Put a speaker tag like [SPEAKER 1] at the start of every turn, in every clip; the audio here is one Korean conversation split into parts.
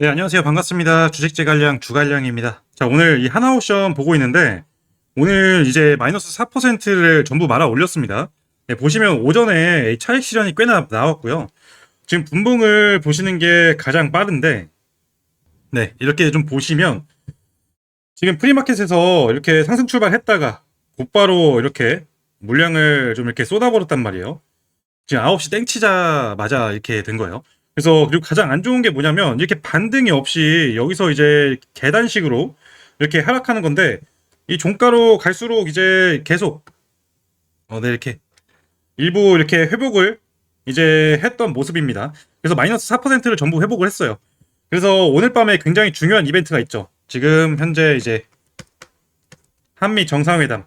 [SPEAKER 1] 네, 안녕하세요. 반갑습니다. 주식재 관량 주관량입니다. 자, 오늘 이 하나옵션 보고 있는데, 오늘 이제 마이너스 4%를 전부 말아 올렸습니다. 네, 보시면 오전에 이 차익 실현이 꽤나 나왔고요. 지금 분봉을 보시는 게 가장 빠른데, 네, 이렇게 좀 보시면, 지금 프리마켓에서 이렇게 상승 출발했다가 곧바로 이렇게 물량을 좀 이렇게 쏟아버렸단 말이에요. 지금 9시 땡치자마자 이렇게 된 거예요. 그래서 그리고 가장 안 좋은 게 뭐냐면 이렇게 반등이 없이 여기서 이제 계단식으로 이렇게 하락하는 건데 이 종가로 갈수록 이제 계속 어, 네, 이렇게 일부 이렇게 회복을 이제 했던 모습입니다. 그래서 마이너스 4%를 전부 회복을 했어요. 그래서 오늘 밤에 굉장히 중요한 이벤트가 있죠. 지금 현재 이제 한미 정상회담.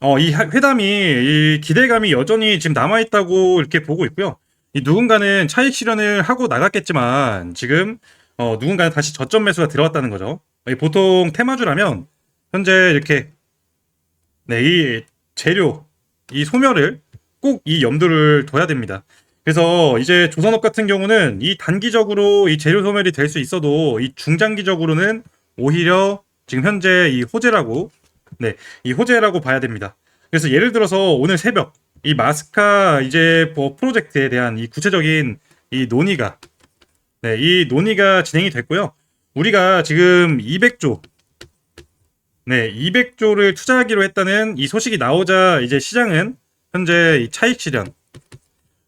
[SPEAKER 1] 어, 이 하- 회담이 이 기대감이 여전히 지금 남아있다고 이렇게 보고 있고요. 이 누군가는 차익 실현을 하고 나갔겠지만 지금 어, 누군가는 다시 저점 매수가 들어왔다는 거죠. 이 보통 테마주라면 현재 이렇게 네, 이 재료, 이 소멸을 꼭 이 염두를 둬야 됩니다. 그래서 이제 조선업 같은 경우는 이 단기적으로 이 재료 소멸이 될 수 있어도 이 중장기적으로는 오히려 지금 현재 이 호재라고 네, 이 호재라고 봐야 됩니다. 그래서 예를 들어서 오늘 새벽 이 마스카 이제 뭐 프로젝트에 대한 이 구체적인 이 논의가 네, 이 논의가 진행이 됐고요. 우리가 지금 200조 네, 200조를 투자하기로 했다는 이 소식이 나오자 이제 시장은 현재 이 차익 실현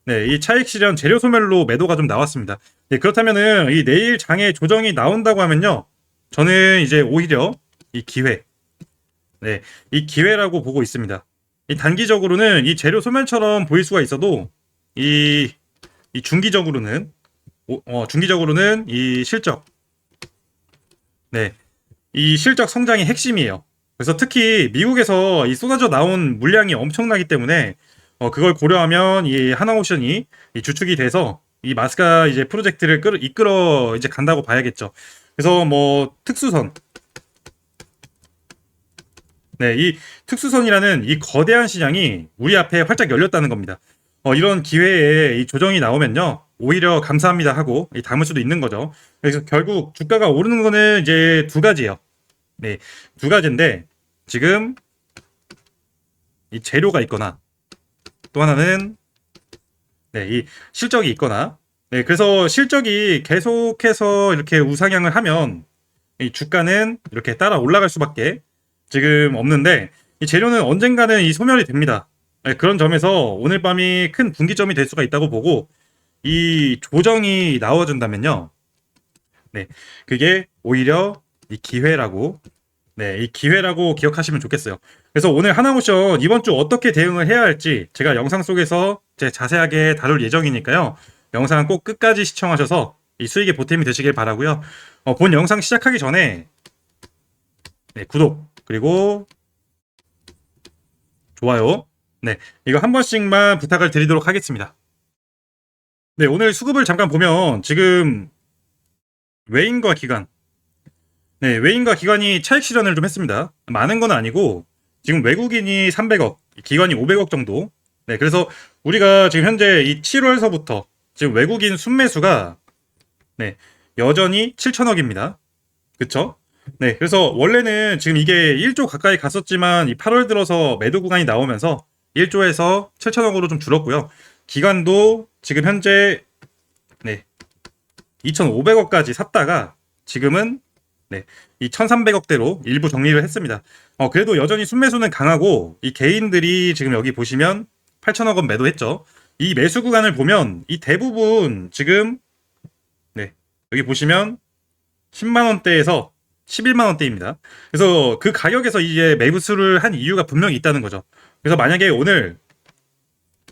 [SPEAKER 1] 네, 이 차익 실현 재료 소멸로 매도가 좀 나왔습니다. 네, 그렇다면은 이 내일 장에 조정이 나온다고 하면요. 저는 이제 오히려 이 기회 네, 이 기회라고 보고 있습니다. 이 단기적으로는 이 재료 소멸처럼 보일 수가 있어도 이, 이 중기적으로는 오- 어, 중기적으로는 이 실적 네, 이 실적 성장이 핵심이에요. 그래서 특히 미국에서 이 쏟아져 나온 물량이 엄청나기 때문에 어, 그걸 고려하면 이 하나오션이 이 주축이 돼서 이 마스카 이제 프로젝트를 끌, 이끌어 이제 간다고 봐야겠죠. 그래서 뭐 특수선 네, 이 특수선이라는 이 거대한 시장이 우리 앞에 활짝 열렸다는 겁니다. 어, 이런 기회에 이 조정이 나오면요. 오히려 감사합니다 하고 이 담을 수도 있는 거죠. 그래서 결국 주가가 오르는 거는 이제 두 가지예요. 네, 두 가지인데 지금 이 재료가 있거나 또 하나는 네, 이 실적이 있거나 네, 그래서 실적이 계속해서 이렇게 우상향을 하면 이 주가는 이렇게 따라 올라갈 수밖에 지금 없는데 이 재료는 언젠가는 이 소멸이 됩니다. 네, 그런 점에서 오늘 밤이 큰 분기점이 될 수가 있다고 보고 이 조정이 나와준다면요. 네, 그게 오히려 이 기회라고 네, 이 기회라고 기억하시면 좋겠어요. 그래서 오늘 하나모션 이번 주 어떻게 대응을 해야 할지 제가 영상 속에서 제 자세하게 다룰 예정이니까요. 영상 꼭 끝까지 시청하셔서 이 수익의 보탬이 되시길 바라고요. 어, 본 영상 시작하기 전에 네, 구독 그리고 좋아요. 네, 이거 한 번씩만 부탁을 드리도록 하겠습니다. 네, 오늘 수급을 잠깐 보면 지금 외인과 기관, 네, 외인과 기관이 차익 실현을 좀 했습니다. 많은 건 아니고 지금 외국인이 300억, 기관이 500억 정도. 네, 그래서 우리가 지금 현재 이 7월서부터 지금 외국인 순매수가 네, 여전히 7천억입니다. 그쵸? 네, 그래서 원래는 지금 이게 1조 가까이 갔었지만 이 8월 들어서 매도 구간이 나오면서 1조에서 7천억으로 좀 줄었고요. 기간도 지금 현재 네, 2,500억까지 샀다가 지금은 네, 이 1,300억대로 일부 정리를 했습니다. 어, 그래도 여전히 순매수는 강하고 이 개인들이 지금 여기 보시면 8천억 원 매도했죠. 이 매수 구간을 보면 이 대부분 지금 네, 여기 보시면 10만 원대에서 11만 원대입니다. 그래서 그 가격에서 이제 매수를 한 이유가 분명히 있다는 거죠. 그래서 만약에 오늘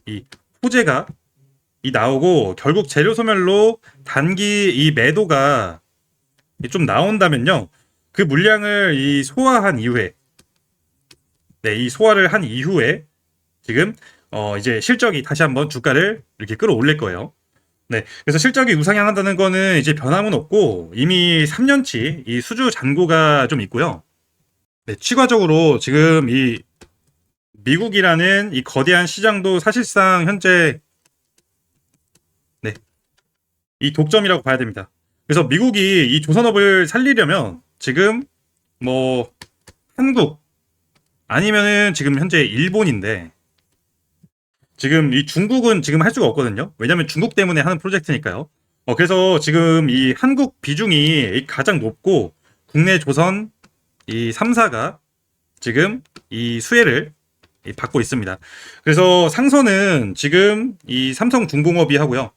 [SPEAKER 1] 이 호재가 이 나오고 결국 재료 소멸로 단기 이 매도가 좀 나온다면요. 그 물량을 이 소화한 이후에 네, 이 소화를 한 이후에 지금 어 이제 실적이 다시 한번 주가를 이렇게 끌어올릴 거예요. 네. 그래서 실적이 우상향한다는 거는 이제 변함은 없고 이미 3년치 이 수주 잔고가 좀 있고요. 네, 추가적으로 지금 이 미국이라는 이 거대한 시장도 사실상 현재 네. 이 독점이라고 봐야 됩니다. 그래서 미국이 이 조선업을 살리려면 지금 뭐 한국 아니면은 지금 현재 일본인데 지금 이 중국은 지금 할 수가 없거든요. 왜냐면 중국 때문에 하는 프로젝트니까요. 어, 그래서 지금 이 한국 비중이 가장 높고 국내 조선 이 3사가 지금 이 수혜를 이 받고 있습니다. 그래서 상선은 지금 이 삼성 중공업이 하고요.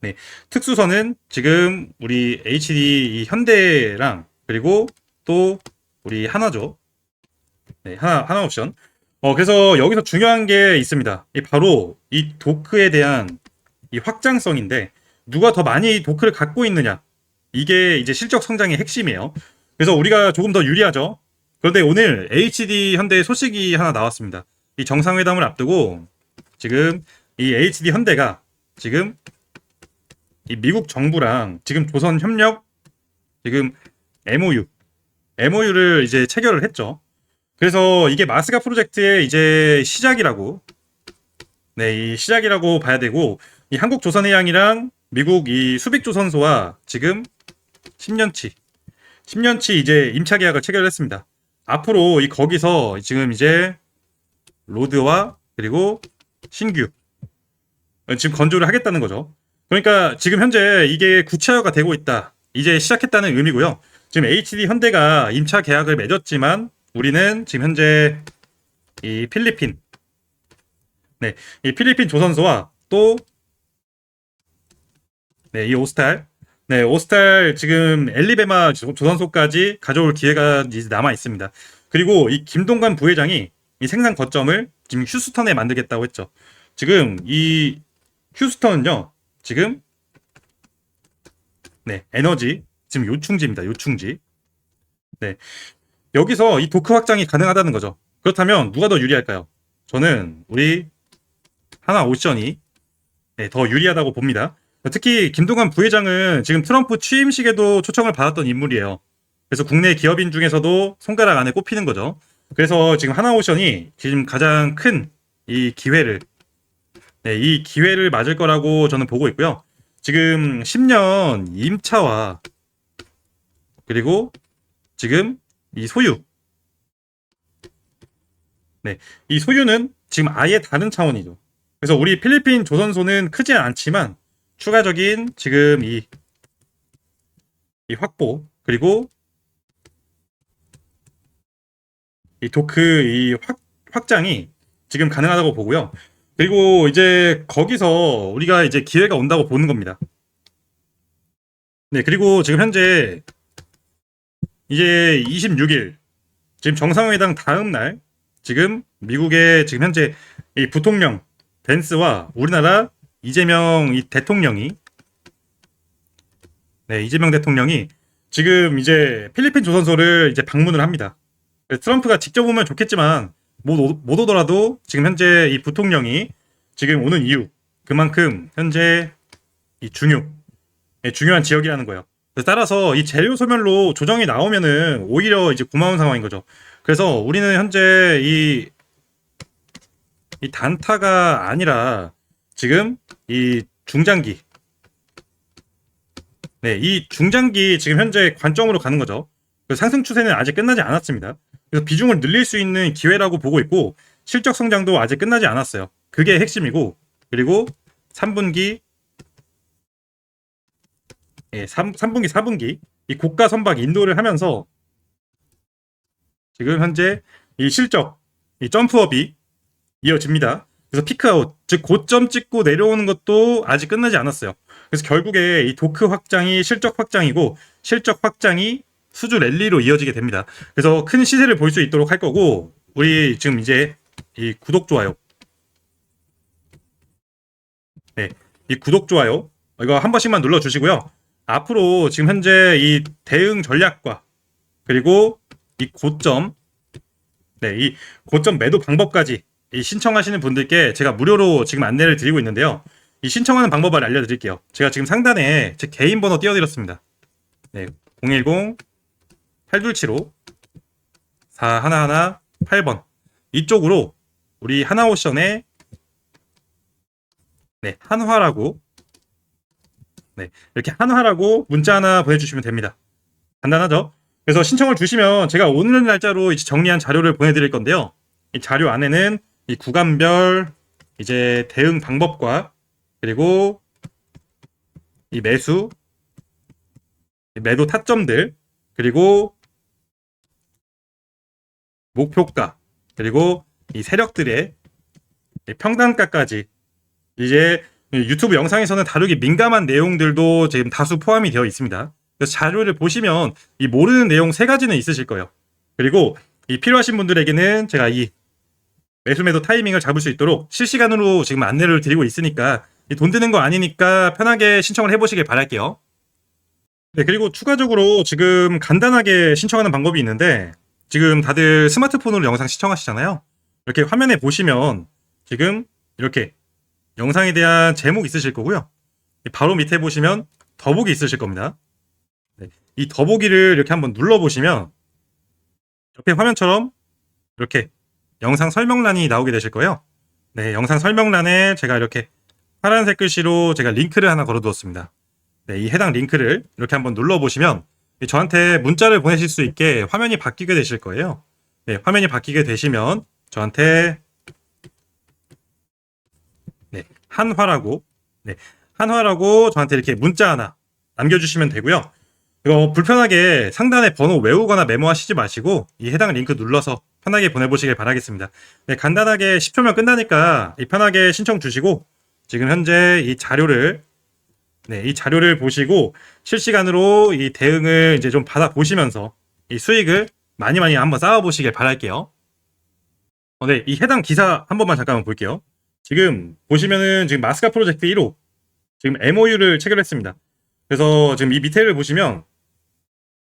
[SPEAKER 1] 네, 특수선은 지금 우리 HD 이 현대랑 그리고 또 우리 하나죠. 네, 하나 하나 옵션. 어, 그래서 여기서 중요한 게 있습니다. 이 바로 이 도크에 대한 이 확장성인데 누가 더 많이 도크를 갖고 있느냐. 이게 이제 실적 성장의 핵심이에요. 그래서 우리가 조금 더 유리하죠. 그런데 오늘 HD 현대 소식이 하나 나왔습니다. 이 정상회담을 앞두고 지금 이 HD 현대가 지금 이 미국 정부랑 지금 조선 협력 지금 MOU MOU를 이제 체결을 했죠. 그래서 이게 마스가 프로젝트의 이제 시작이라고 네, 이 시작이라고 봐야 되고 이 한국 조선해양이랑 미국 이 수빅 조선소와 지금 10년치 10년치 이제 임차 계약을 체결했습니다. 앞으로 이 거기서 지금 이제 로드와 그리고 신규 지금 건조를 하겠다는 거죠. 그러니까 지금 현재 이게 구체화가 되고 있다. 이제 시작했다는 의미고요. 지금 HD 현대가 임차 계약을 맺었지만 우리는 지금 현재 이 필리핀 네, 이 필리핀 조선소와 또 네, 이 오스탈 네, 오스탈 지금 엘리베마 조- 조선소까지 가져올 기회가 이제 남아 있습니다. 그리고 이 김동관 부회장이 이 생산 거점을 지금 휴스턴에 만들겠다고 했죠. 지금 이 휴스턴은요, 지금 네, 에너지 지금 요충지입니다. 요충지. 네. 여기서 이 도크 확장이 가능하다는 거죠. 그렇다면 누가 더 유리할까요? 저는 우리 하나 오션이 네, 더 유리하다고 봅니다. 특히 김동관 부회장은 지금 트럼프 취임식에도 초청을 받았던 인물이에요. 그래서 국내 기업인 중에서도 손가락 안에 꼽히는 거죠. 그래서 지금 하나오션이 지금 가장 큰 이 기회를 네, 이 기회를 맞을 거라고 저는 보고 있고요. 지금 10년 임차와 그리고 지금 이 소유 네, 이 소유는 지금 아예 다른 차원이죠. 그래서 우리 필리핀 조선소는 크지 않지만 추가적인 지금 이, 이 확보 그리고 이 도크 이 확, 확장이 지금 가능하다고 보고요. 그리고 이제 거기서 우리가 이제 기회가 온다고 보는 겁니다. 네, 그리고 지금 현재 이제 26일 지금 정상회담 다음 날 지금 미국의 지금 현재 이 부통령 벤스와 우리나라 이재명 이 대통령이 네 이재명 대통령이 지금 이제 필리핀 조선소를 이제 방문을 합니다. 트럼프가 직접 오면 좋겠지만 못, 오- 못 오더라도 지금 현재 이 부통령이 지금 오는 이유 그만큼 현재 이 중요 예, 중요한 지역이라는 거예요. 따라서 이 재료 소멸로 조정이 나오면은 오히려 이제 고마운 상황인 거죠. 그래서 우리는 현재 이, 이 단타가 아니라 지금 이 중장기 네, 이 중장기 지금 현재 관점으로 가는 거죠. 그 상승 추세는 아직 끝나지 않았습니다. 그래서 비중을 늘릴 수 있는 기회라고 보고 있고 실적 성장도 아직 끝나지 않았어요. 그게 핵심이고 그리고 3분기 예, 3, 3분기 4분기 이 고가 선박 인도를 하면서 지금 현재 이 실적 이 점프업이 이어집니다. 그래서 피크아웃 즉 고점 찍고 내려오는 것도 아직 끝나지 않았어요. 그래서 결국에 이 도크 확장이 실적 확장이고 실적 확장이 수주 랠리로 이어지게 됩니다. 그래서 큰 시세를 볼 수 있도록 할 거고 우리 지금 이제 이 구독 좋아요 네, 이 구독 좋아요 이거 한 번씩만 눌러 주시고요. 앞으로 지금 현재 이 대응 전략과 그리고 이 고점 네, 이 고점 매도 방법까지 이 신청하시는 분들께 제가 무료로 지금 안내를 드리고 있는데요. 이 신청하는 방법을 알려드릴게요. 제가 지금 상단에 제 개인 번호 띄워드렸습니다. 네, 010 8275 4118 8번 이쪽으로 우리 하나오션의 네, 한화라고 네, 이렇게 한화라고 문자 하나 보내주시면 됩니다. 간단하죠? 그래서 신청을 주시면 제가 오늘 날짜로 이제 정리한 자료를 보내드릴 건데요. 이 자료 안에는 이 구간별 이제 대응 방법과 그리고 이 매수, 이 매도 타점들, 그리고 목표가, 그리고 이 세력들의 이 평단가까지 이제 유튜브 영상에서는 다루기 민감한 내용들도 지금 다수 포함이 되어 있습니다. 그래서 자료를 보시면 이 모르는 내용 세 가지는 있으실 거예요. 그리고 이 필요하신 분들에게는 제가 이 매수 매도 타이밍을 잡을 수 있도록 실시간으로 지금 안내를 드리고 있으니까 이돈 드는 거 아니니까 편하게 신청을 해보시길 바랄게요. 네, 그리고 추가적으로 지금 간단하게 신청하는 방법이 있는데 지금 다들 스마트폰으로 영상 시청하시잖아요. 이렇게 화면에 보시면 지금 이렇게 영상에 대한 제목 있으실 거고요. 바로 밑에 보시면 더보기 있으실 겁니다. 네, 이 더보기를 이렇게 한번 눌러보시면 옆에 화면처럼 이렇게 영상 설명란이 나오게 되실 거예요. 네, 영상 설명란에 제가 이렇게 파란색 글씨로 제가 링크를 하나 걸어두었습니다. 네, 이 해당 링크를 이렇게 한번 눌러보시면 저한테 문자를 보내실 수 있게 화면이 바뀌게 되실 거예요. 네, 화면이 바뀌게 되시면 저한테 네, 한화라고 네, 한화라고 저한테 이렇게 문자 하나 남겨주시면 되고요. 이거 불편하게 상단에 번호 외우거나 메모하시지 마시고 이 해당 링크 눌러서 편하게 보내보시길 바라겠습니다. 네, 간단하게 10초면 끝나니까 이 편하게 신청 주시고 지금 현재 이 자료를 네, 이 자료를 보시고 실시간으로 이 대응을 이제 좀 받아 보시면서 이 수익을 많이 많이 한번 쌓아 보시길 바랄게요. 어, 네, 이 해당 기사 한 번만 잠깐만 볼게요. 지금 보시면은 지금 마스카 프로젝트 1호 지금 MOU를 체결했습니다. 그래서 지금 이 밑에를 보시면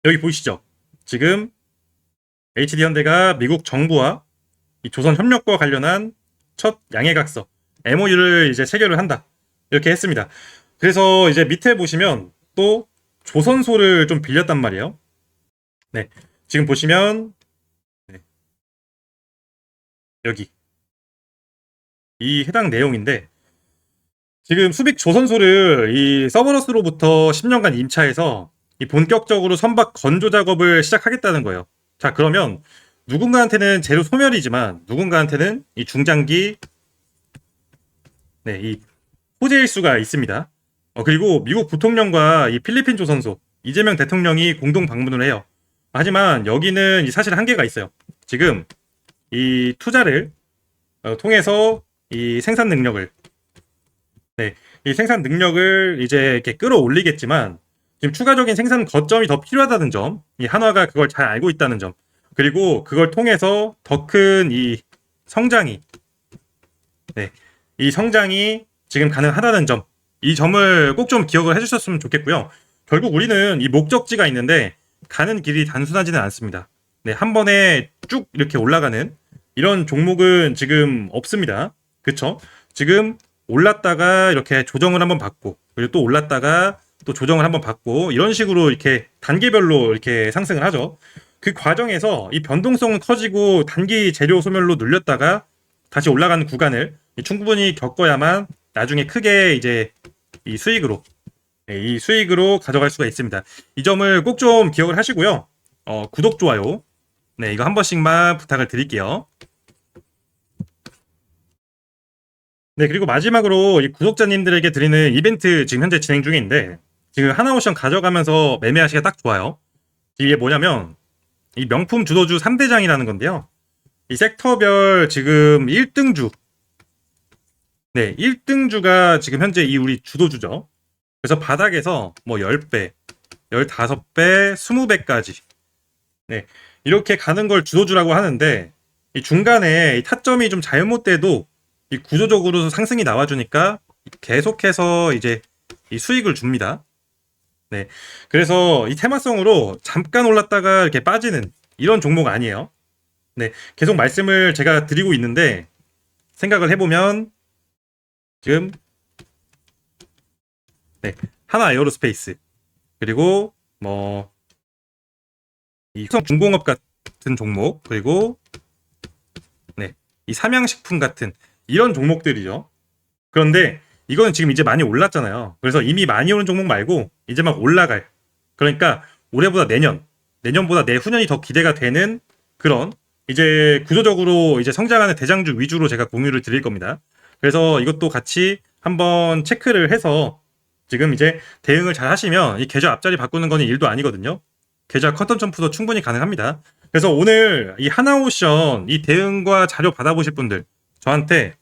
[SPEAKER 1] 여기 보이시죠? 지금 HD 현대가 미국 정부와 이 조선 협력과 관련한 첫 양해각서 MOU를 이제 체결을 한다. 이렇게 했습니다. 그래서 이제 밑에 보시면 또 조선소를 좀 빌렸단 말이에요. 네. 지금 보시면 네. 여기 이 해당 내용인데 지금 수빅 조선소를 이 서버러스로부터 10년간 임차해서 이 본격적으로 선박 건조 작업을 시작하겠다는 거예요. 자, 그러면 누군가한테는 재료 소멸이지만 누군가한테는 이 중장기 네, 이 호재일 수가 있습니다. 어, 그리고 미국 부통령과 이 필리핀 조선소 이재명 대통령이 공동 방문을 해요. 하지만 여기는 이 사실 한계가 있어요. 지금 이 투자를 어, 통해서 이 생산 능력을 네, 이 생산 능력을 이제 이렇게 끌어올리겠지만 지금 추가적인 생산 거점이 더 필요하다는 점, 이 한화가 그걸 잘 알고 있다는 점, 그리고 그걸 통해서 더 큰 이 성장이 네, 이 성장이 지금 가능하다는 점, 이 점을 꼭 좀 기억을 해주셨으면 좋겠고요. 결국 우리는 이 목적지가 있는데 가는 길이 단순하지는 않습니다. 네, 한 번에 쭉 이렇게 올라가는 이런 종목은 지금 없습니다. 그쵸? 지금 올랐다가 이렇게 조정을 한번 받고 그리고 또 올랐다가 또 조정을 한번 받고 이런 식으로 이렇게 단계별로 이렇게 상승을 하죠. 그 과정에서 이 변동성은 커지고 단기 재료 소멸로 눌렸다가 다시 올라가는 구간을 충분히 겪어야만 나중에 크게 이제 이 수익으로 네, 이 수익으로 가져갈 수가 있습니다. 이 점을 꼭 좀 기억을 하시고요. 어, 구독 좋아요. 네, 이거 한 번씩만 부탁을 드릴게요. 네, 그리고 마지막으로 이 구독자님들에게 드리는 이벤트 지금 현재 진행 중인데 지금 하나오션 가져가면서 매매하시기가 딱 좋아요. 이게 뭐냐면 이 명품 주도주 3대장이라는 건데요. 이 섹터별 지금 1등주 네, 1등주가 지금 현재 이 우리 주도주죠. 그래서 바닥에서 뭐 10배, 15배, 20배까지 네, 이렇게 가는 걸 주도주라고 하는데 이 중간에 이 타점이 좀 잘못돼도 이 구조적으로 상승이 나와주니까 계속해서 이제 이 수익을 줍니다. 네. 그래서 이 테마성으로 잠깐 올랐다가 이렇게 빠지는 이런 종목 아니에요. 네. 계속 말씀을 제가 드리고 있는데 생각을 해보면 지금 네. 하나 에어로스페이스 그리고 뭐 이 중공업 같은 종목 그리고 네. 이 삼양식품 같은 이런 종목들이죠. 그런데 이거는 지금 이제 많이 올랐잖아요. 그래서 이미 많이 오른 종목 말고 이제 막 올라갈. 그러니까 올해보다 내년, 내년보다 내후년이 더 기대가 되는 그런 이제 구조적으로 이제 성장하는 대장주 위주로 제가 공유를 드릴 겁니다. 그래서 이것도 같이 한번 체크를 해서 지금 이제 대응을 잘 하시면 이 계좌 앞자리 바꾸는 거는 일도 아니거든요. 계좌 커튼 점프도 충분히 가능합니다. 그래서 오늘 이 하나오션 이 대응과 자료 받아보실 분들 저한테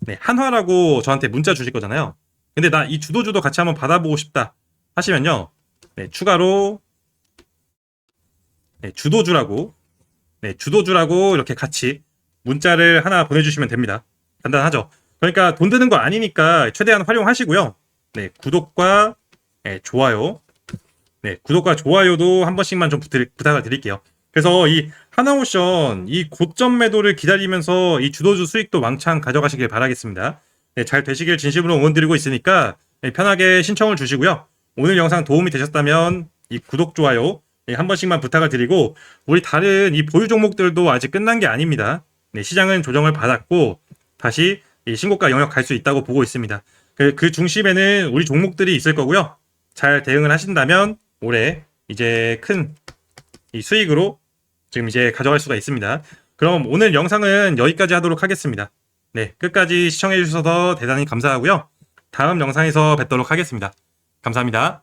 [SPEAKER 1] 네, 한화라고 저한테 문자 주실 거잖아요. 근데 나 이 주도주도 같이 한번 받아보고 싶다 하시면요. 네, 추가로 네, 주도주라고 네, 주도주라고 이렇게 같이 문자를 하나 보내주시면 됩니다. 간단하죠. 그러니까 돈 드는 거 아니니까 최대한 활용하시고요. 네, 구독과 네, 좋아요. 네, 구독과 좋아요도 한 번씩만 좀 부탁, 부탁을 드릴게요. 그래서 이 하나오션 이 고점 매도를 기다리면서 이 주도주 수익도 왕창 가져가시길 바라겠습니다. 네, 잘 되시길 진심으로 응원드리고 있으니까 네, 편하게 신청을 주시고요. 오늘 영상 도움이 되셨다면 이 구독, 좋아요 네, 한 번씩만 부탁을 드리고 우리 다른 이 보유 종목들도 아직 끝난 게 아닙니다. 네, 시장은 조정을 받았고 다시 이 신고가 영역 갈 수 있다고 보고 있습니다. 그, 그 중심에는 우리 종목들이 있을 거고요. 잘 대응을 하신다면 올해 이제 큰 이 수익으로 지금 이제 가져갈 수가 있습니다. 그럼 오늘 영상은 여기까지 하도록 하겠습니다. 네, 끝까지 시청해 주셔서 대단히 감사하고요. 다음 영상에서 뵙도록 하겠습니다. 감사합니다.